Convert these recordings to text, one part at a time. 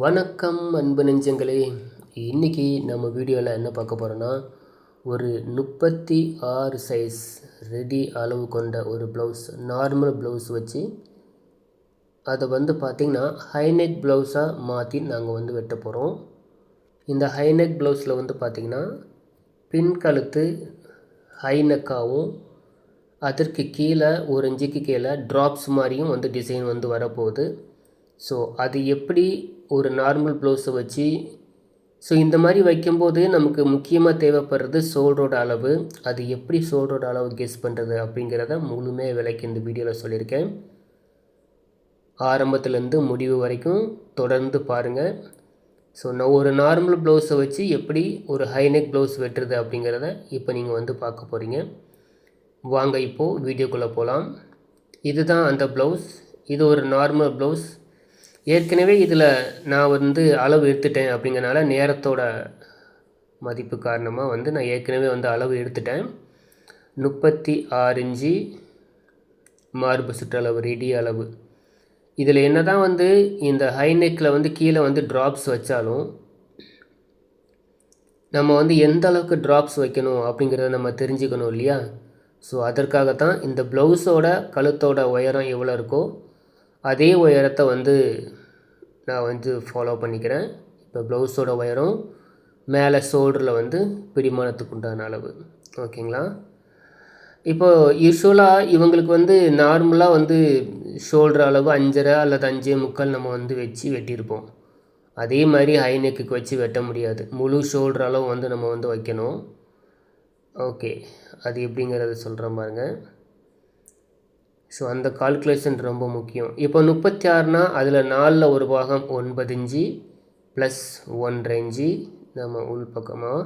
வணக்கம் அன்பு நெஞ்சங்களே. இன்றைக்கி நம்ம வீடியோவில் என்ன பார்க்க போகிறோன்னா ஒரு முப்பத்தி ஆறு சைஸ் ரெடி அளவு கொண்ட ஒரு ப்ளவுஸ் நார்மல் ப்ளவுஸ் வச்சு அதை வந்து பார்த்திங்கன்னா ஹைநெக் ப்ளவுஸாக மாற்றி நாங்கள் வந்து வெட்ட போகிறோம் இந்த ஹைநெக் ப்ளவுஸில் வந்து பார்த்திங்கன்னா பின் கழுத்து ஹைநெக்காகவும் அதற்கு கீழே ஒரு இன்ச்சுக்கு கீழே ட்ராப்ஸ் மாதிரியும் வந்து டிசைன் வந்து வரப்போகுது. ஸோ அது எப்படி ஒரு நார்மல் ப்ளவுஸை வச்சு ஸோ இந்த மாதிரி வைக்கும்போது நமக்கு முக்கியமாக தேவைப்படுறது ஷோல்டரோட அளவு. அது எப்படி ஷோல்டரோட அளவு கெஸ் பண்ணுறது அப்படிங்கிறத முழுமையாக விலைக்கு இந்த வீடியோவில் சொல்லியிருக்கேன். ஆரம்பத்துலேருந்து முடிவு வரைக்கும் தொடர்ந்து பாருங்கள் ஸோ நான் ஒரு நார்மல் ப்ளவுஸை வச்சு எப்படி ஒரு ஹைநெக் ப்ளவுஸ் வெட்டுறது அப்படிங்கிறத இப்போ நீங்கள் வந்து பார்க்க போகிறீங்க வாங்க இப்போது வீடியோக்குள்ளே போகலாம் இதுதான் அந்த ப்ளவுஸ் இது ஒரு நார்மல் ப்ளவுஸ் ஏற்கனவே இதில் நான் வந்து அளவு எடுத்துட்டேன் அப்படிங்கிறனால நேரத்தோட மதிப்பு காரணமாக வந்து நான் ஏற்கனவே வந்து அளவு எடுத்துட்டேன். முப்பத்தி ஆறு இஞ்சி மார்பு சுற்றளவு ரெடி அளவு. இதில் என்ன தான் வந்து இந்த ஹைநெக்கில் வந்து கீழே வந்து ட்ராப்ஸ் வச்சாலும் நம்ம வந்து எந்த அளவுக்கு ட்ராப்ஸ் வைக்கணும் அப்படிங்கிறத நம்ம தெரிஞ்சுக்கணும் இல்லையா? ஸோ அதற்காகத்தான் இந்த ப்ளவுஸோட கழுத்தோட உயரம் எவ்வளோ இருக்கோ அதே உயரத்தை வந்து நான் வந்து ஃபாலோ பண்ணிக்கிறேன். இப்போ ப்ளவுஸோட ஒயரும் மேலே ஷோல்டரில் வந்து பிடிமானத்துக்கு உண்டான அளவு. ஓகேங்களா இப்போது யூஸ்வலாக இவங்களுக்கு வந்து நார்மலாக வந்து ஷோல்டர் அளவு அஞ்சரை அல்லது அஞ்சே முக்கால் நம்ம வந்து வச்சு வெட்டியிருப்போம். அதே மாதிரி ஹை நெக்குக்கு வச்சு வெட்ட முடியாது. முழு ஷோல்டர் அளவு வந்து நம்ம வந்து வைக்கணும். ஓகே அது எப்படிங்கிறத சொல்கிறேன் பாருங்கள் ஸோ அந்த கால்குலேஷன் ரொம்ப முக்கியம். இப்போ முப்பத்தி ஆறுனா அதில் நாலில் ஒரு பாகம் ஒன்பது இஞ்சி ப்ளஸ் ஒன்றரை இஞ்சி நம்ம உள் பக்கமாக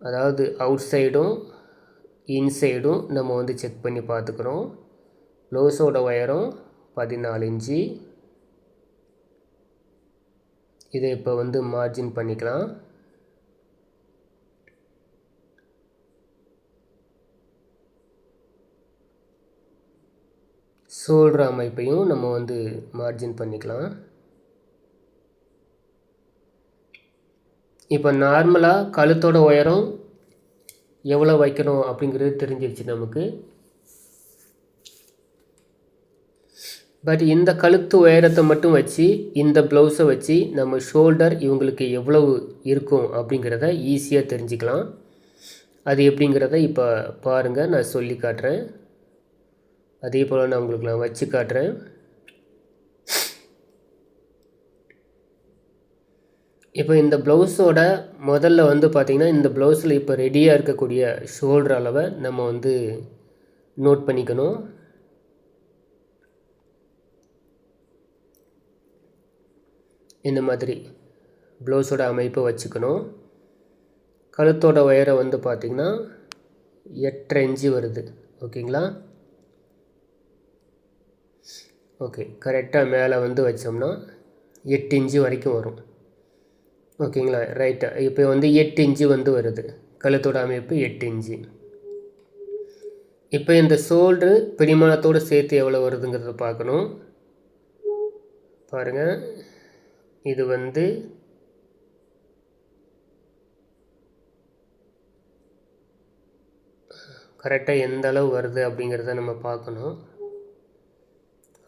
அதாவது அவுட் சைடும் இன்சைடும் நம்ம வந்து செக் பண்ணி பார்த்துக்குறோம். ப்ளவுஸோட உயரம் பதினாலு இன்ச்சு. இதை இப்போ வந்து மார்ஜின் பண்ணிக்கலாம். சோல்ற அமைப்பையும் நம்ம வந்து மார்ஜின் பண்ணிக்கலாம். இப்போ நார்மலாக கழுத்தோட உயரம் எவ்வளோ வைக்கணும் அப்படிங்கிறது தெரிஞ்சிருச்சு நமக்கு. பட் இந்த கழுத்து உயரத்தை மட்டும் வச்சு இந்த ப்ளவுஸை வச்சு நம்ம ஷோல்டர் இவங்களுக்கு எவ்வளவு இருக்கும் அப்படிங்கிறத ஈஸியாக தெரிஞ்சுக்கலாம். அது எப்படிங்கிறத இப்போ பாருங்கள் நான் சொல்லி காட்டுறேன். அதே போல் நான் உங்களுக்கு நான் வச்சு காட்டுறேன். இப்போ இந்த ப்ளவுஸோட முதல்ல வந்து பார்த்திங்கன்னா இந்த ப்ளவுஸில் இப்போ ரெடியாக இருக்கக்கூடிய ஷோல்டர் அளவை நம்ம வந்து நோட் பண்ணிக்கணும். இந்த மாதிரி ப்ளவுஸோட அமைப்பை வச்சுக்கணும். கழுத்தோட உயரம் வந்து பார்த்திங்கன்னா எட்டரை இன்ச்சு வருது. ஓகேங்களா? ஓகே கரெக்டாக மேலே வந்து வச்சோம்னா எட்டு இன்ச்சு வரைக்கும் வரும். ஓகேங்களா ரைட்டாக இப்போ வந்து எட்டு இன்ச்சு வந்து வருது. கழுத்தோட அமைப்பு எட்டு இன்ச்சு. இப்போ இந்த சோல்டரு பிடிமானத்தோடு சேர்த்து எவ்வளோ வருதுங்கிறத பார்க்கணும். பாருங்கள் இது வந்து கரெக்டாக எந்த அளவு வருது அப்படிங்கிறத நம்ம பார்க்கணும்.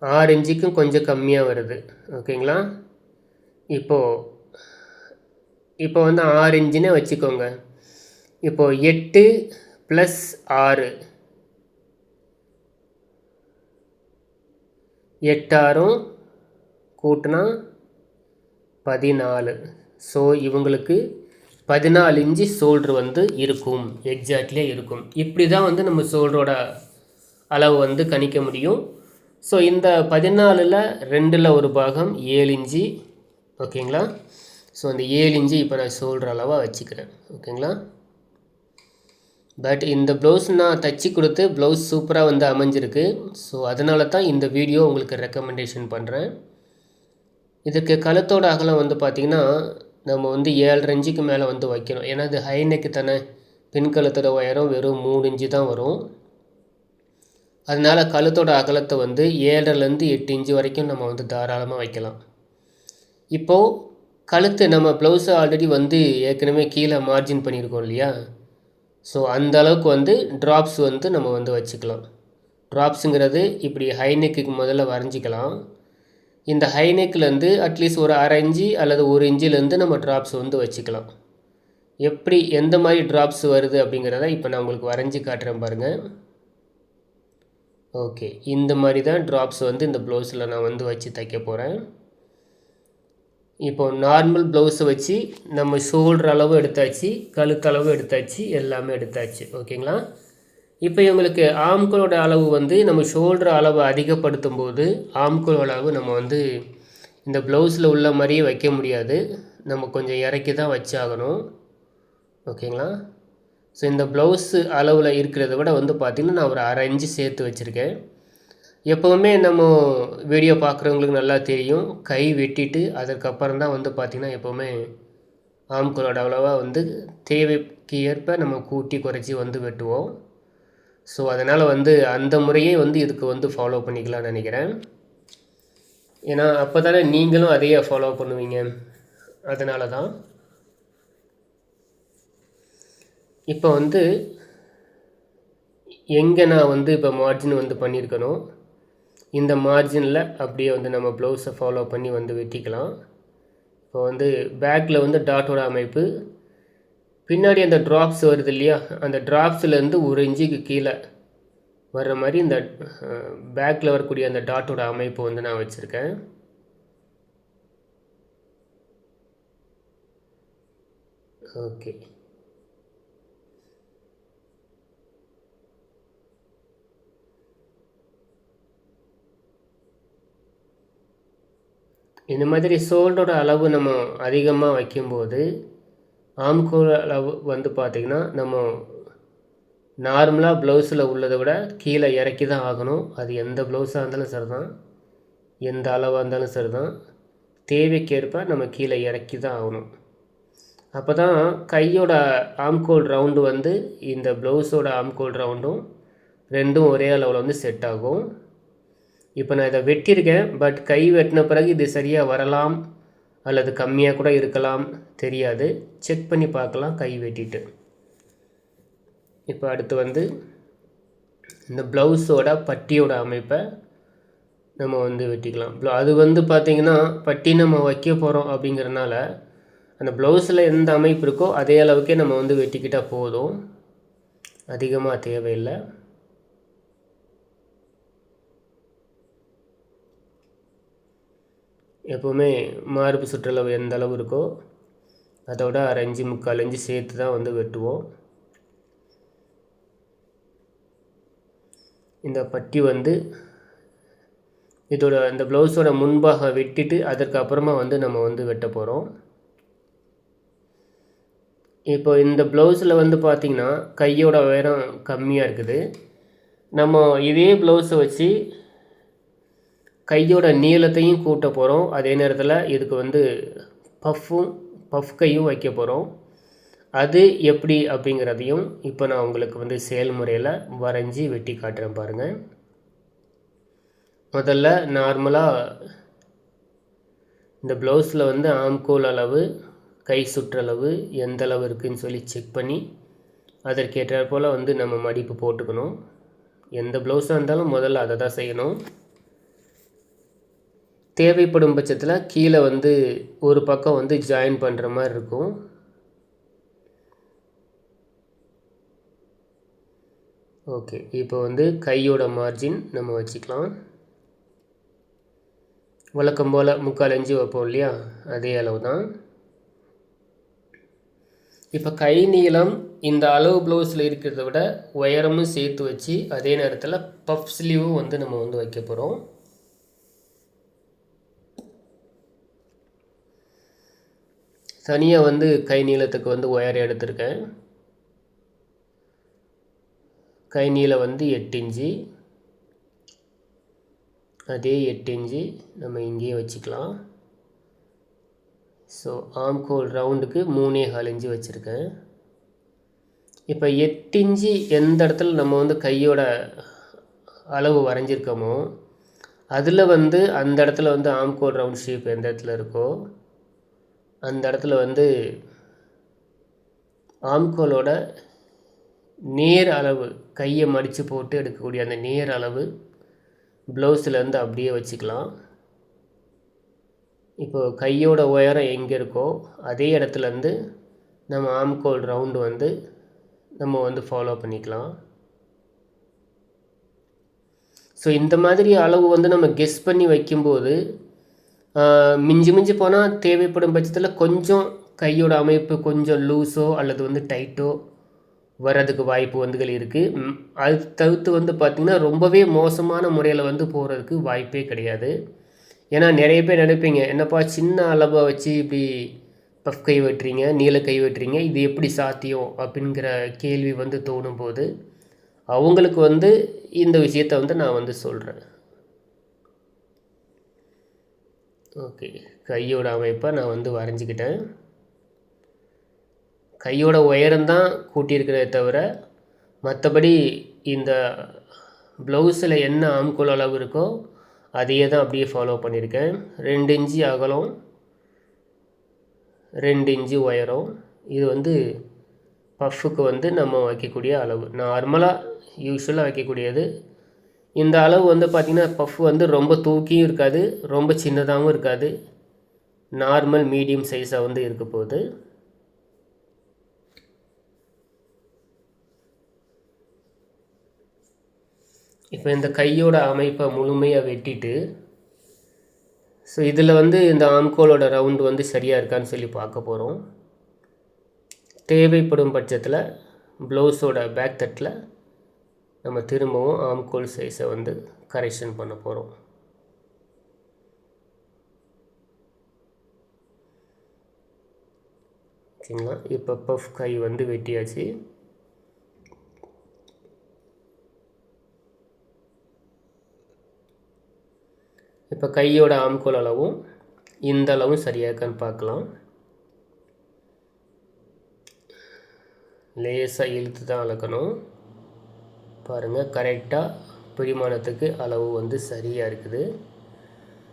ஆறு இன்ச்சுக்கும் கொஞ்சம் கம்மியாக வருது. ஓகேங்களா? இப்போது இப்போ வந்து ஆறு இன்ச்சுனே வச்சுக்கோங்க. இப்போது எட்டு ப்ளஸ் ஆறு. எட்டாரும் கூட்டினா பதினாலு. ஸோ இவங்களுக்கு பதினாலு இன்ச்சு சோல்ட்ரு வந்து இருக்கும். எக்ஸாக்ட்லியாக இருக்கும். இப்படி தான் வந்து நம்ம சோல்டரோட அளவு வந்து கணிக்க முடியும். ஸோ இந்த பதினாலில் ரெண்டில் ஒரு பாகம் ஏழு இஞ்சி ஓகேங்களா? ஸோ அந்த ஏழு இஞ்சி இப்போ நான் சொல்கிற அளவாக வச்சுக்கிறேன் ஓகேங்களா? பட் இந்த ப்ளவுஸ் நான் தச்சு கொடுத்து ப்ளவுஸ் சூப்பராக வந்து அமைஞ்சிருக்கு. ஸோ அதனால தான் இந்த வீடியோ உங்களுக்கு ரெக்கமெண்டேஷன் பண்ணுறேன் இதுக்கு கழுத்தோட அகலம் வந்து பார்த்திங்கன்னா நம்ம வந்து ஏழரை இஞ்சிக்கு மேலே வந்து வைக்கணும். ஏன்னா இது ஹை நெக்கு தானே. பின் கழுத்தோட உயரம் வெறும் மூணு இன்ச்சு தான் வரும். அதனால் கழுத்தோட அகலத்தை வந்து ஏழரைலேருந்து எட்டு இன்ச்சு வரைக்கும் நம்ம வந்து தாராளமாக வைக்கலாம். இப்போது கழுத்து நம்ம ப்ளவுஸை ஆல்ரெடி வந்து ஏற்கனவே கீழே மார்ஜின் பண்ணியிருக்கோம் இல்லையா? ஸோ அந்த அளவுக்கு வந்து ட்ராப்ஸ் வந்து நம்ம வந்து வச்சுக்கலாம். ட்ராப்ஸுங்கிறது இப்படி ஹைநெக்குக்கு முதல்ல வரைஞ்சிக்கலாம். இந்த ஹைநெக்லேருந்து அட்லீஸ்ட் ஒரு அரை இஞ்சி அல்லது ஒரு இன்ச்சிலேருந்து நம்ம ட்ராப்ஸ் வந்து வச்சுக்கலாம். எப்படி எந்த மாதிரி ட்ராப்ஸ் வருது அப்படிங்கிறத இப்போ நான் உங்களுக்கு வரைஞ்சி காட்டுறேன் பாருங்கள் ஓகே. இந்த மாதிரி தான் ட்ராப்ஸ் வந்து இந்த ப்ளவுஸில் நான் வந்து வச்சு தைக்க போகிறேன் இப்போ நார்மல் ப்ளவுஸை வச்சு நம்ம ஷோல்டர் அளவு எடுத்தாச்சு கழுத்தளவு எடுத்தாச்சு எல்லாமே எடுத்தாச்சு. ஓகேங்களா? இப்போ இவங்களுக்கு ஆம்களோட அளவு வந்து நம்ம ஷோல்டர் அளவை அதிகப்படுத்தும் போது ஆம்களோட அளவு நம்ம வந்து இந்த ப்ளவுஸில் உள்ள மாதிரியே வைக்க முடியாது. நம்ம கொஞ்சம் இறக்கி தான் வச்சாகணும். ஓகேங்களா? ஸோ இந்த ப்ளவுஸு அளவில் இருக்கிறத விட வந்து பார்த்திங்கன்னா நான் ஒரு அரை இன்ச்சு சேர்த்து வச்சுருக்கேன். எப்போவுமே நம்ம வீடியோ பார்க்குறவங்களுக்கு நல்லா தெரியும். கை வெட்டிட்டு அதற்கப்புறம் தான் வந்து பார்த்திங்கன்னா எப்போவுமே ஆம்களோட அவ்வளோவா வந்து தேவைக்கு ஏற்ப நம்ம கூட்டி குறைச்சி வந்து வெட்டுவோம். ஸோ அதனால் வந்து அந்த முறையே வந்து இதுக்கு வந்து ஃபாலோ பண்ணிக்கலாம்னு நினைக்கிறேன். ஏன்னா அப்போ தானே நீங்களும் அதையே ஃபாலோ பண்ணுவீங்க. அதனால தான் இப்போ வந்து எங்கே நான் வந்து இப்போ மார்ஜின் வந்து பண்ணியிருக்கணும் இந்த மார்ஜினில் அப்படியே வந்து நம்ம ப்ளவுஸை ஃபாலோ பண்ணி வந்து வெட்டிக்கலாம். இப்போ வந்து பேக்கில் வந்து டாட்டோட அமைப்பு. பின்னாடி அந்த ட்ராப்ஸ் வருது இல்லையா? அந்த ட்ராப்ஸ்லேருந்து ஒரு இன்ச்சுக்கு கீழே வர்ற மாதிரி இந்த பேக்கில் வரக்கூடிய அந்த டாட்டோட அமைப்பு வந்து நான் வச்சுருக்கேன். ஓகே. இந்த மாதிரி சோல்டோட அளவு நம்ம அதிகமாக வைக்கும்போது ஆம்கோல் அளவு வந்து பார்த்திங்கன்னா நம்ம நார்மலாக ப்ளவுஸில் உள்ளதை விட கீழே இறக்கி தான் ஆகணும். அது எந்த ப்ளவுஸாக இருந்தாலும் சரி தான் எந்த அளவாக இருந்தாலும் சரி தான் தேவைக்கேற்ப நம்ம கீழே இறக்கி தான் ஆகணும். அப்போ தான் கையோட ஆம்கோல் ரவுண்டு வந்து இந்த ப்ளவுஸோட ஆம்கோல் ரவுண்டும் ரெண்டும் ஒரே அளவில் வந்து செட் ஆகும். இப்போ நான் இதை வெட்டியிருக்கேன் பட் கை வெட்டின பிறகு இது சரியாக வரலாம் அல்லது கம்மியாக கூட இருக்கலாம் தெரியாது. செக் பண்ணி பார்க்கலாம் கை வெட்டிட்டு. இப்போ அடுத்து வந்து இந்த ப்ளவுஸோட பட்டியோட அமைப்பை நம்ம வந்து வெட்டிக்கலாம். அது வந்து பார்த்திங்கன்னா பட்டி நம்ம வைக்க போகிறோம் அப்படிங்கிறனால அந்த ப்ளவுஸில் எந்த அமைப்பு இருக்கோ அதே அளவுக்கே நம்ம வந்து வெட்டிக்கிட்டால் போதும். அதிகமாக தேவையில்லை. எப்போவுமே மார்பு சுற்றளவு எந்த அளவு இருக்கோ அதோட அரை அஞ்சு முக்கால் அஞ்சு சேர்த்து தான் வந்து வெட்டுவோம். இந்த பட்டி வந்து இதோட இந்த ப்ளவுஸோட முன்பாக வெட்டிட்டு அதற்கு அப்புறமா வந்து நம்ம வந்து வெட்ட போகிறோம் இப்போ இந்த ப்ளவுஸில் வந்து பார்த்திங்கன்னா கையோட உயரம் கம்மியாக இருக்குது. நம்ம இதே ப்ளவுஸை வச்சு கையோட நீளத்தையும் கூட்ட போகிறோம் அதே நேரத்தில் இதுக்கு வந்து பஃப்பும் பஃப் கையும் வைக்க போகிறோம் அது எப்படி அப்படிங்கிறதையும் இப்போ நான் உங்களுக்கு வந்து செயல்முறையில் வரைஞ்சி வெட்டி காட்டுறேன் பாருங்கள் முதல்ல நார்மலாக இந்த ப்ளவுஸில் வந்து ஆம்கோல் அளவு கை சுற்றளவு எந்த அளவு இருக்குதுன்னு சொல்லி செக் பண்ணி அதற்கேற்றாற் போல் வந்து நம்ம மடிப்பு போட்டுக்கணும். எந்த ப்ளவுஸாக இருந்தாலும் முதல்ல அதை தான் செய்யணும். தேவைப்படும் பட்சத்தில் கீழே வந்து ஒரு பக்கம் வந்து ஜாயின் பண்ணுற மாதிரி இருக்கும். ஓகே இப்போ வந்து கையோட மார்ஜின் நம்ம வச்சுக்கலாம். வழக்கம் போல் முக்கால் அஞ்சு வைப்போம் இல்லையா? அதே அளவு தான் இப்போ கை நீளம் இந்த அளவு ப்ளவுஸில் இருக்கிறத விட உயரமும் சேர்த்து வச்சு அதே நேரத்தில் பஃப் ஸ்லீவும் வந்து நம்ம வந்து வைக்க போகிறோம் தனியாக வந்து கை நீளத்துக்கு வந்து ஒயர் எடுத்திருக்கேன். கை நீளம் வந்து எட்டு இன்ச்சு. அதே எட்டு இன்ச்சு நம்ம இங்கேயே வச்சுக்கலாம். ஸோ ஆம்கோல் ரவுண்டுக்கு மூணே கால் இன்ச்சு வச்சுருக்கேன். இப்போ எட்டு இன்ச்சு எந்த இடத்துல நம்ம வந்து கையோட அளவு வரைஞ்சிருக்கோமோ அதில் வந்து அந்த இடத்துல வந்து ஆம்கோல் ரவுண்ட் ஷேப் எந்த இடத்துல இருக்கோ அந்த இடத்துல வந்து ஆம்கோலோட நேர் அளவு கையை மடித்து போட்டு எடுக்கக்கூடிய அந்த நேர் அளவு ப்ளவுஸ்லேருந்து அப்படியே வச்சுக்கலாம். இப்போது கையோட உயரம் எங்கே இருக்கோ அதே இடத்துலேருந்து நம்ம ஆம்கோல் ரவுண்டு வந்து நம்ம வந்து ஃபாலோ பண்ணிக்கலாம். ஸோ இந்த மாதிரி அளவு வந்து நம்ம கெஸ் பண்ணி வைக்கும்போது மிஞ்சி மிஞ்சி போனால் தேவைப்படும் பட்சத்தில் கொஞ்சம் கையோட அமைப்பு கொஞ்சம் லூஸோ அல்லது வந்து டைட்டோ வர்றதுக்கு வாய்ப்பு வந்துகள் இருக்குது அது தவிர்த்து வந்து பார்த்திங்கன்னா ரொம்பவே மோசமான முறையில் வந்து போகிறதுக்கு வாய்ப்பே கிடையாது. ஏன்னா நிறைய பேர் நினைப்பீங்க என்னப்பா சின்ன அளவை வச்சு இப்படி பஃப் கை வெட்டுறீங்க நீல கை வெட்டுறீங்க இது எப்படி சாத்தியம்? அப்படிங்கிற கேள்வி வந்து தோணும் போது அவங்களுக்கு வந்து இந்த விஷயத்த வந்து நான் வந்து சொல்கிறேன் ஓகே. கையோட அமைப்பை நான் வந்து வரைஞ்சிக்கிட்டேன். கையோட உயரம்தான் கூட்டியிருக்கிறதே தவிர மற்றபடி இந்த ப்ளவுஸில் என்ன ஆம்கோல் அளவு இருக்கோ அதையே தான் அப்படியே ஃபாலோ பண்ணியிருக்கேன். ரெண்டு இன்ச்சு அகலம் ரெண்டு இன்ச்சு உயரம். இது வந்து பஃப்புக்கு வந்து நம்ம வைக்கக்கூடிய அளவு. நார்மலாக யூஸ்வலாக வைக்கக்கூடியது இந்த அளவு வந்து பார்த்திங்கன்னா பஃப் வந்து ரொம்ப தூக்கியும் இருக்காது ரொம்ப சின்னதாகவும் இருக்காது. நார்மல் மீடியம் சைஸாக வந்து இருக்க போகுது. இப்போ இந்த கையோட அமைப்பை முழுமையாக வெட்டிட்டு ஸோ இதில் வந்து இந்த ஆம்கோலோட ரவுண்டு வந்து சரியாக இருக்கான்னு சொல்லி பார்க்க போகிறோம் தேவைப்படும் பட்சத்தில் ப்ளவுஸோட பேக் தட்டில் நம்ம திரும்பவும் ஆம்கோல் சைஸை வந்து கரெக்ஷன் பண்ண போகிறோம் ஓகேங்களா? இப்போ பஃப் கை வந்து வெட்டியாச்சு. இப்போ கையோட ஆம்கோல் அளவும் இந்த அளவும் சரியாக இருக்கான்னு பார்க்கலாம். லேசாக இழுத்து தான் அளக்கணும். பாருங்கள் கரெக்டாக பிரிமாணத்துக்கு அளவு வந்து சரியாக இருக்குது.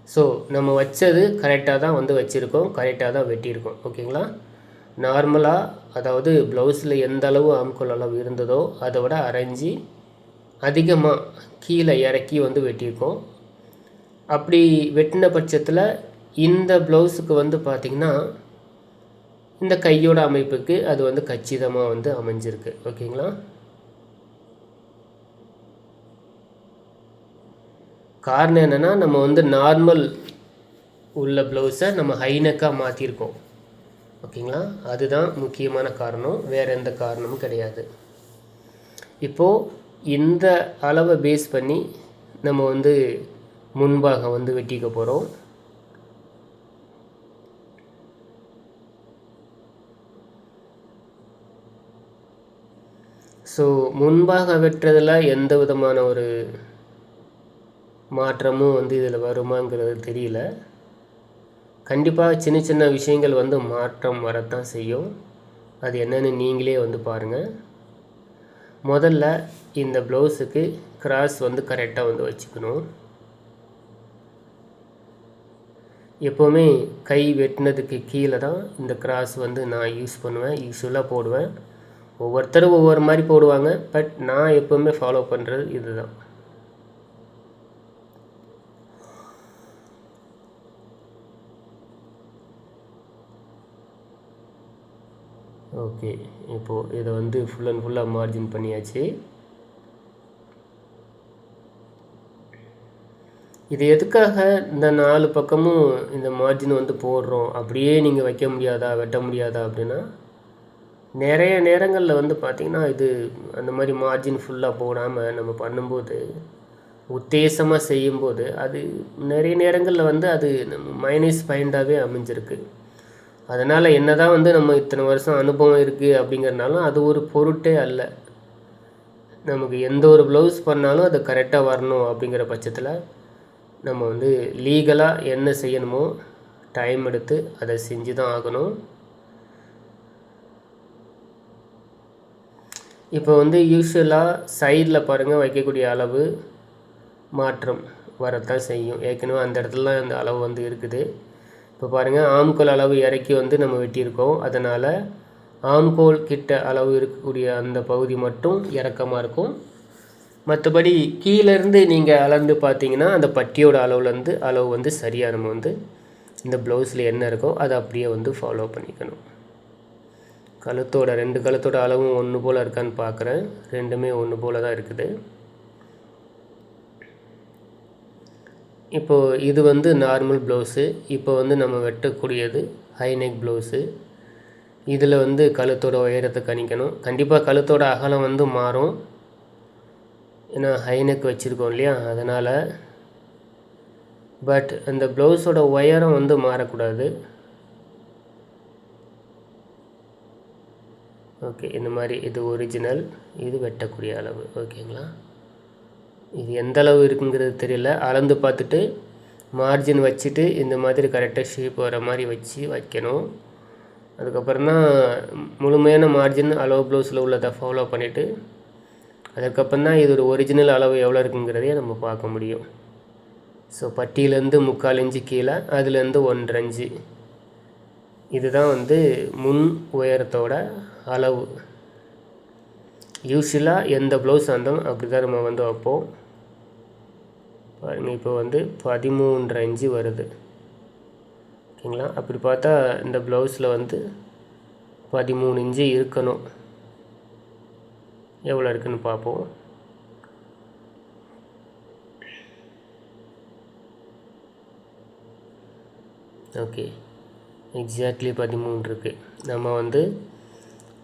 ஸோ நம்ம வச்சது கரெக்டாக தான் வந்து வச்சுருக்கோம் கரெக்டாக தான் வெட்டியிருக்கோம் ஓகேங்களா நார்மலாக அதாவது ப்ளவுஸில் எந்த அளவு ஆம்கோல் அளவு இருந்ததோ அதை விட அரைஞ்சி அதிகமாக கீழே இறக்கி வந்து வெட்டியிருக்கோம். அப்படி வெட்டின பட்சத்தில் இந்த ப்ளவுஸுக்கு வந்து பார்த்திங்கன்னா இந்த கையோட அமைப்புக்கு அது வந்து கச்சிதமாக வந்து அமைஞ்சிருக்கு ஓகேங்களா காரணம் என்னென்னா நம்ம வந்து நார்மல் உள்ள ப்ளவுஸை நம்ம ஹைனக்காக மாற்றிருக்கோம் ஓகேங்களா அதுதான் முக்கியமான காரணம். வேறு எந்த காரணமும் கிடையாது. இப்போது இந்த அளவை பேஸ் பண்ணி நம்ம வந்து முன்பாக வந்து வெட்டிக்க போகிறோம் ஸோ முன்பாக வெட்டுறதில் எந்த விதமான ஒரு மாற்றமும் வந்து இதில் வருமாங்கிறது தெரியல. கண்டிப்பாக சின்ன சின்ன விஷயங்கள் வந்து மாற்றம் வரத்தான் செய்யும். அது என்னென்னு நீங்களே வந்து பாருங்கள் முதல்ல இந்த ப்ளவுஸுக்கு கிராஸ் வந்து கரெக்டாக வந்து வச்சுக்கணும். எப்போவுமே கை வெட்டினதுக்கு கீழே தான் இந்த கிராஸ் வந்து நான் யூஸ் பண்ணுவேன். யூஸ்ஃபுல்லாக போடுவேன். ஒவ்வொருத்தரும் ஒவ்வொரு மாதிரி போடுவாங்க. பட் நான் எப்போவுமே ஃபாலோ பண்ணுறது இதுதான். ஓகே இப்போது இதை வந்து ஃபுல் அண்ட் ஃபுல்லாக மார்ஜின் பண்ணியாச்சு. இது எதுக்காக இந்த நாலு பக்கமும் இந்த மார்ஜின் வந்து போடுறோம்? அப்படியே நீங்கள் வைக்க முடியாதா? வெட்ட முடியாதா? அப்படின்னா நிறைய நேரங்களில் வந்து பார்த்திங்கன்னா இது அந்த மாதிரி மார்ஜின் ஃபுல்லாக போடாமல் நம்ம பண்ணும்போது உத்தேசமாக செய்யும்போது அது நிறைய நேரங்களில் வந்து அது நம்ம மைனஸ் பாயிண்டாகவே அமைஞ்சிருக்கு. அதனால் என்ன தான் வந்து நம்ம இத்தனை வருஷம் அனுபவம் இருக்குது அப்படிங்கிறனாலும் அது ஒரு பொருட்டே அல்ல. நமக்கு எந்த ஒரு ப்ளவுஸ் பண்ணாலும் அது கரெக்டாக வரணும் அப்படிங்கிற பட்சத்தில் நம்ம வந்து லீகலாக என்ன செய்யணுமோ டைம் எடுத்து அதை செஞ்சு தான் ஆகணும். இப்போ வந்து யூஸ்வலாக சைடில் பாருங்கள் வைக்கக்கூடிய அளவு மாற்றம் வரத்தான் செய்யும். ஏற்கனவே அந்த இடத்துல அந்த அளவு வந்து இருக்குது. இப்போ பாருங்கள் ஆம்கோல் அளவு இறக்கி வந்து நம்ம வெட்டியிருக்கோம். அதனால் ஆம்கோல் கிட்ட அளவு இருக்கக்கூடிய அந்த பகுதி மட்டும் இறக்கமாக இருக்கும். மற்றபடி கீழேருந்து நீங்கள் அளந்து பார்த்தீங்கன்னா அந்த பட்டியோட அளவுலேருந்து அளவு வந்து சரியாக நம்ம வந்து இந்த ப்ளவுஸில் என்ன இருக்கோ அதை அப்படியே வந்து ஃபாலோ பண்ணிக்கணும். கழுத்தோட ரெண்டு கழுத்தோட அளவும் ஒன்று போல் இருக்கான்னு பார்க்குறேன் ரெண்டுமே ஒன்று போல் தான் இருக்குது. இப்போது இது வந்து நார்மல் ப்ளவுஸு இப்போ வந்து நம்ம வெட்டக்கூடியது ஹைநெக் ப்ளவுஸு இதில் வந்து கழுத்தோட உயரத்தை கணிக்கணும். கண்டிப்பாக கழுத்தோட அகலம் வந்து மாறும். ஏன்னா ஹைநெக் வச்சுருக்கோம் இல்லையா? அதனால் பட் அந்த ப்ளவுஸோட ஒயரம் வந்து மாறக்கூடாது. ஓகே இந்த மாதிரி இது ஒரிஜினல் இது வெட்டக்கூடிய அளவு. ஓகேங்களா இது எந்த அளவு இருக்குங்கிறது தெரியல. அளந்து பார்த்துட்டு மார்ஜின் வச்சுட்டு இந்த மாதிரி கரெக்டாக ஷேப் வர மாதிரி வச்சு வைக்கணும். அதுக்கப்புறம் தான் முழுமையான மார்ஜின் அளவு ப்ளவுஸில் உள்ளதை ஃபாலோ பண்ணிவிட்டு அதுக்கப்புறம் தான் இதோட ஒரிஜினல் அளவு எவ்வளோ இருக்குங்கிறதையே நம்ம பார்க்க முடியும். ஸோ பட்டியிலேருந்து முக்கால் இன்ச்சு கீழே அதுலேருந்து ஒன்றரை இன்ச்சு. இதுதான் வந்து முன் உயரத்தோட அளவு. யூஸ்வலாக எந்த ப்ளவுஸ் வந்தாலும் அப்படி தான் நம்ம வந்து வைப்போம். இப்போ வந்து பதிமூன்றரை இன்ச்சு வருது. ஓகேங்களா? அப்படி பார்த்தா இந்த ப்ளவுஸில் வந்து பதிமூணு இன்ச்சு இருக்கணும். எவ்வளோ இருக்குன்னு பார்ப்போம். ஓகே. எக்ஸாக்ட்லி பதிமூணு இருக்குது நம்ம வந்து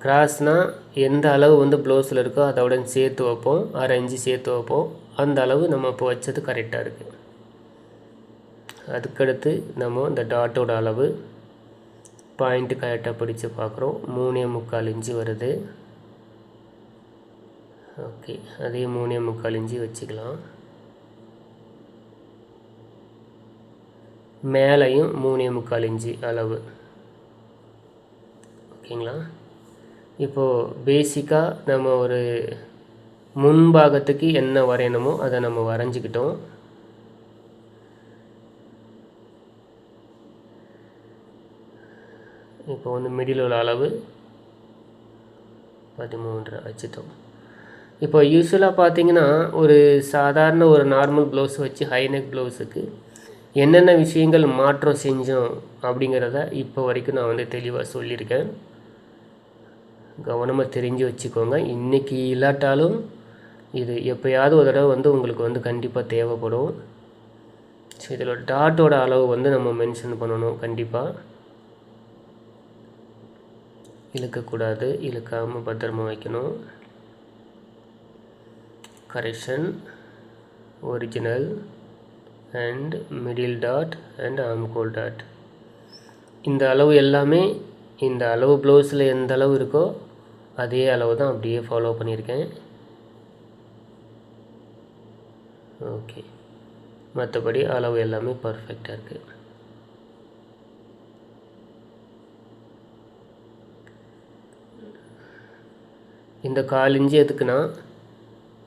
கிராஸ்னால் எந்த அளவு வந்து ப்ளவுஸில் இருக்கோ அதோட சேர்த்து வைப்போம். அரை இன்ச்சு சேர்த்து வைப்போம். அந்த அளவு நம்ம இப்போ வச்சது கரெக்டாக இருக்குது அதுக்கடுத்து நம்ம இந்த டாட்டோட அளவு பாயிண்ட்டு கரெக்டாக பிடிச்சி பார்க்குறோம் மூணே முக்கால் இன்ச்சு வருது. ஓகே அதே மூணே முக்கால் இன்ச்சு வச்சுக்கலாம். மேலையும் மூணே முக்கால் இன்ச்சு அளவு. ஓகேங்களா இப்போது பேசிக்காக நம்ம ஒரு முன்பாகத்துக்கு என்ன வரையணுமோ அதை நம்ம வரைஞ்சிக்கிட்டோம். இப்போ வந்து மிடில் உள்ள அளவு பதிமூன்று வச்சுட்டோம் இப்போ யூஸ்வலாக பார்த்தீங்கன்னா ஒரு சாதாரண ஒரு நார்மல் ப்ளவுஸ் வச்சு ஹைநெக் ப்ளவுஸுக்கு என்னென்ன விஷயங்கள் மாற்றம் செஞ்சோம் அப்படிங்கிறத இப்போ வரைக்கும் நான் வந்து தெளிவாக சொல்லியிருக்கேன். கவனமாக தெரிஞ்சு வச்சுக்கோங்க. இன்றைக்கி இல்லாட்டாலும் இது எப்போயாவது ஒரு தடவை வந்து உங்களுக்கு வந்து கண்டிப்பாக தேவைப்படும். ஸோ இதில் டாட்டோட அளவு வந்து நம்ம மென்ஷன் பண்ணணும் கண்டிப்பாக இழுக்கக்கூடாது இழுக்காமல் பத்திரமா வைக்கணும். Correction original and middle dot and ஆம்கோல் dot இந்த அளவு எல்லாமே இந்த அளவு ப்ளவுஸில் எந்த அளவு இருக்கோ அதே அளவு தான் அப்படியே ஃபாலோ பண்ணியிருக்கேன். ஓகே. மற்றபடி அளவு எல்லாமே பர்ஃபெக்டாக இருக்குது இந்த கால் இஞ்சி எதுக்குன்னா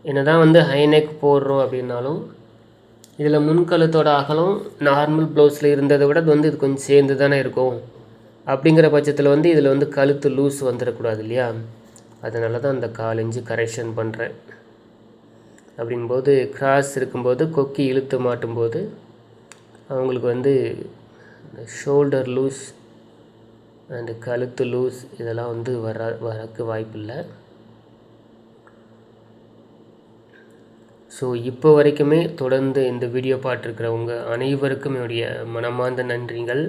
என்ன தான் வந்து ஹைநெக் போடுறோம் அப்படின்னாலும் இதில் முன்கழுத்தோட அகலம் நார்மல் ப்ளவுஸில் இருந்ததை விட அது வந்து இது கொஞ்சம் சேர்ந்து தானே இருக்கும். அப்படிங்கிற பட்சத்தில் வந்து இதில் வந்து கழுத்து லூஸ் வந்துடக்கூடாது இல்லையா? அதனால தான் அந்த கால் இஞ்சி கரெக்ஷன் பண்ணுறேன் அப்படிங்கும்போது கிராஸ் இருக்கும்போது கொக்கி இழுத்து மாட்டும்போது அவங்களுக்கு வந்து ஷோல்டர் லூஸ் அண்டு கழுத்து லூஸ் இதெல்லாம் வந்து வர வரக்கு வாய்ப்பில்லை. ஸோ இப்போ வரைக்குமே தொடர்ந்து இந்த வீடியோ பார்த்துருக்கிறவங்க அனைவருக்கும் என்னுடைய மனமார்ந்த நன்றிகள்.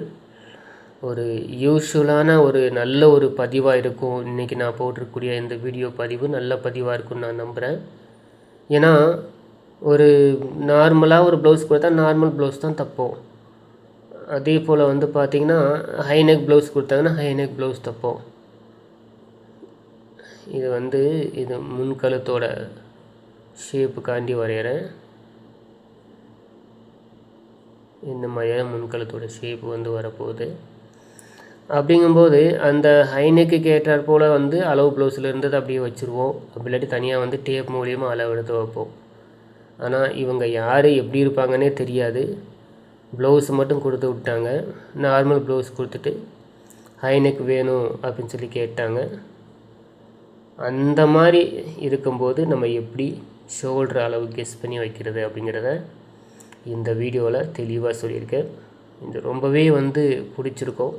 ஒரு யூஸ்ஃபுல்லான ஒரு நல்ல ஒரு பதிவாக இருக்கும். இன்றைக்கி நான் போட்டிருக்கக்கூடிய இந்த வீடியோ பதிவு நல்ல பதிவாக இருக்கும்னு நான் நம்புகிறேன் ஏன்னா ஒரு நார்மலாக ஒரு ப்ளவுஸ் கொடுத்தா நார்மல் ப்ளவுஸ் தான் தப்போம். அதே போல் வந்து பார்த்திங்கன்னா ஹைநெக் ப்ளவுஸ் கொடுத்தாங்கன்னா ஹைநெக் ப்ளவுஸ் தப்போம். இது வந்து இது முன்கழுத்தோட ஷேப்புக்காண்டி வரைகிறேன் இந்த மாதிரியான முன்கழுத்தோட ஷேப் வந்து வரப்போகுது. அப்படிங்கும்போது அந்த ஹைநெக்கு ஏற்றாற் போல் வந்து அளவு ப்ளவுஸில் இருந்தது அப்படியே வச்சுருவோம். அப்படி இல்லாட்டி தனியாக வந்து டேப் மூலியமாக அளவு எடுத்து வைப்போம். ஆனால் இவங்க யார் எப்படி இருப்பாங்கன்னே தெரியாது. ப்ளவுஸ் மட்டும் கொடுத்து விட்டாங்க. நார்மல் ப்ளவுஸ் கொடுத்துட்டு ஹைனெக் வேணும் அப்படின்னு சொல்லி கேட்டாங்க. அந்த மாதிரி இருக்கும்போது நம்ம எப்படி ஷோல்டர் அளவு கெஸ் பண்ணி வைக்கிறது அப்படிங்கிறத இந்த வீடியோவில் தெளிவாக சொல்லியிருக்கேன். இது ரொம்பவே வந்து பிடிச்சிருக்கோம்.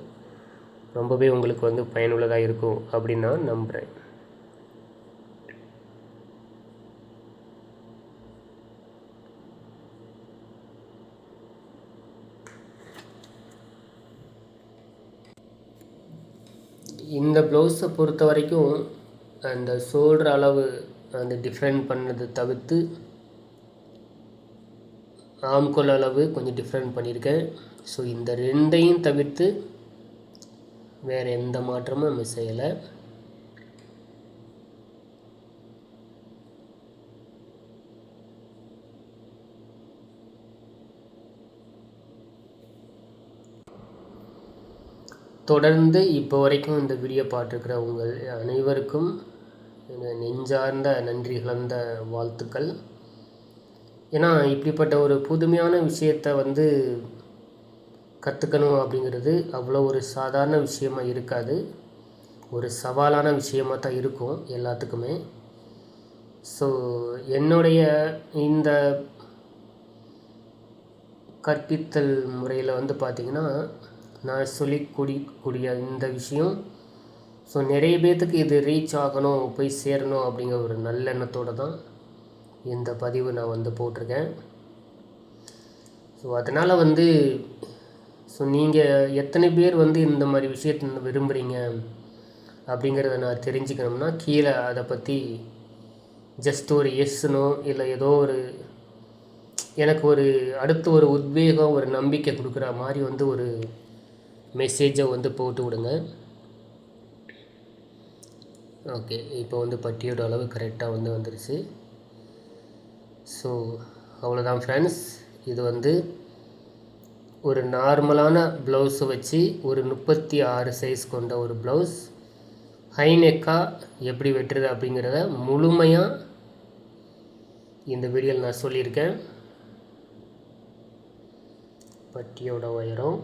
ரொம்பவே உங்களுக்கு வந்து பயனுள்ளதாக இருக்கும் அப்படின்னு நான் நம்புகிறேன் இந்த ப்ளவுஸை பொறுத்த வரைக்கும் அந்த ஷோல்டர் அளவு அந்த டிஃப்ரெண்ட் பண்ணதை தவிர்த்து ஆம்கோல் அளவு கொஞ்சம் டிஃப்ரெண்ட் பண்ணியிருக்கேன். ஸோ இந்த ரெண்டையும் தவிர்த்து வேறு எந்த மாற்றமும் நம்ம செய்யலை. தொடர்ந்து இப்போ வரைக்கும் இந்த வீடியோ பார்த்துருக்கிற உங்கள் அனைவருக்கும் நெஞ்சார்ந்த நன்றி கலந்த வாழ்த்துக்கள். ஏன்னா இப்படிப்பட்ட ஒரு புதுமையான விஷயத்தை வந்து கற்றுக்கணும் அப்படிங்கிறது அவ்வளோ ஒரு சாதாரண விஷயமாக இருக்காது. ஒரு சவாலான விஷயமாக தான் இருக்கும் எல்லாத்துக்குமே. ஸோ என்னுடைய இந்த கற்பித்தல் முறையில் வந்து பார்த்திங்கன்னா நான் சொல்லி கூடிய இந்த விஷயம். ஸோ நிறைய பேர்த்துக்கு இது ரீச் ஆகணும் போய் சேரணும் அப்படிங்கிற ஒரு நல்லெண்ணத்தோடு தான் இந்த பதிவு நான் வந்து போட்டிருக்கேன். ஸோ அதனால் வந்து ஸோ நீங்கள் எத்தனை பேர் வந்து இந்த மாதிரி விஷயத்த விரும்புகிறீங்க அப்படிங்கிறத நான் தெரிஞ்சுக்கணும்னா கீழே அதை பற்றி ஜஸ்ட் ஒரு எஸ்னோ இல்லை ஏதோ ஒரு எனக்கு ஒரு அடுத்து ஒரு உத்வேகம் ஒரு நம்பிக்கை கொடுக்குற மாதிரி வந்து ஒரு மெசேஜை வந்து போட்டு விடுங்க. ஓகே இப்போ வந்து பட்டியோட அளவு கரெக்டாக வந்து வந்துருச்சு. ஸோ அவ்வளோதான் ஃப்ரெண்ட்ஸ் இது வந்து ஒரு நார்மலான ப்ளவுஸை வச்சு ஒரு முப்பத்தி ஆறு சைஸ் கொண்ட ஒரு ப்ளவுஸ். ஹைநெக்காக எப்படி வெட்டுறது அப்படிங்கிறத முழுமையாக இந்த வீடியோவில் நான் சொல்லியிருக்கேன். பட்டியோட உயரம்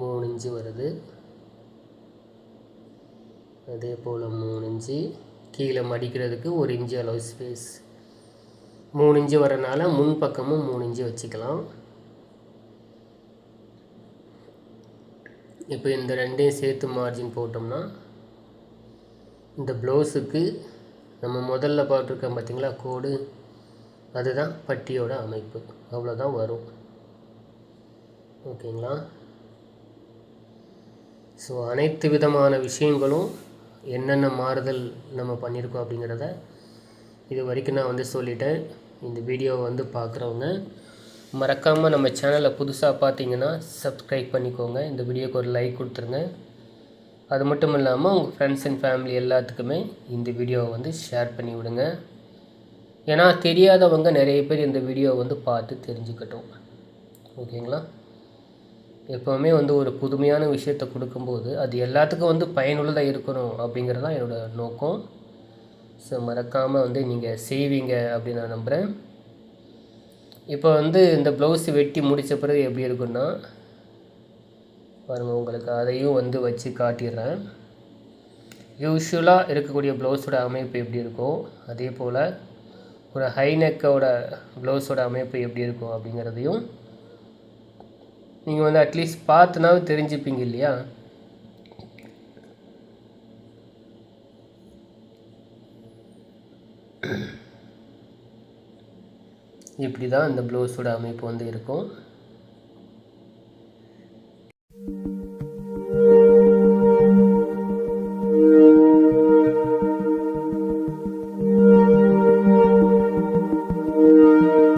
மூணு இன்ச்சு வருது. அதே போல் மூணு இன்ச்சு கீழே மடிக்கிறதுக்கு ஒரு இன்ச்சு அளவு ஸ்பேஸ் மூணு இன்ச்சு வரனால முன் பக்கமும் மூணு இன்ச்சு வச்சுக்கலாம். இப்போ இந்த ரெண்டையும் சேர்த்து மார்ஜின் போட்டோம்னா இந்த ப்ளவுஸுக்கு நம்ம முதல்ல பார்த்துருக்கோம் பார்த்திங்களா கோடு? அதுதான் பட்டியோட அமைப்பு. அவ்வளோதான் வரும். ஓகேங்களா? ஸோ அனைத்து விதமான விஷயங்களும் என்னென்ன மாறுதல் நம்ம பண்ணியிருக்கோம் அப்படிங்கிறத இது வரைக்கும் நான் வந்து சொல்லிட்டேன். இந்த வீடியோவை வந்து பார்க்குறவங்க மறக்காமல் நம்ம சேனலை புதுசாக பார்த்தீங்கன்னா சப்ஸ்கிரைப் பண்ணிக்கோங்க. இந்த வீடியோக்கு ஒரு லைக் கொடுத்துருங்க. அது மட்டும் இல்லாமல் உங்கள் ஃப்ரெண்ட்ஸ் அண்ட் ஃபேமிலி எல்லாத்துக்குமே இந்த வீடியோவை வந்து ஷேர் பண்ணி விடுங்க. ஏன்னா தெரியாதவங்க நிறைய பேர் இந்த வீடியோவை வந்து பார்த்து தெரிஞ்சுக்கட்டும். ஓகேங்களா? எப்போவுமே வந்து ஒரு புதுமையான விஷயத்தை கொடுக்கும்போது அது எல்லாத்துக்கும் வந்து பயனுள்ளதாக இருக்கணும் அப்படிங்கிறது தான் என்னோடய நோக்கம். ஸோ மறக்காமல் வந்து நீங்கள் செய்வீங்க அப்படின்னு நான் நம்புகிறேன் இப்போ வந்து இந்த ப்ளவுஸ் வெட்டி முடித்த பிறகு எப்படி இருக்குன்னா பாருங்கள் உங்களுக்கு அதையும் வந்து வச்சு காட்டிடுறேன். யூஸ்வலாக இருக்கக்கூடிய ப்ளவுஸோட அமைப்பு எப்படி இருக்கும் அதே போல் ஒரு ஹைநெக்கோட ப்ளவுஸோட அமைப்பு எப்படி இருக்கும் அப்படிங்கிறதையும் நீங்கள் வந்து அட்லீஸ்ட் பார்த்துனாவும் தெரிஞ்சுப்பீங்க இல்லையா? இப்படி தான் இந்த ப்ளவுஸோட அமைப்பு வந்து இருக்கும்.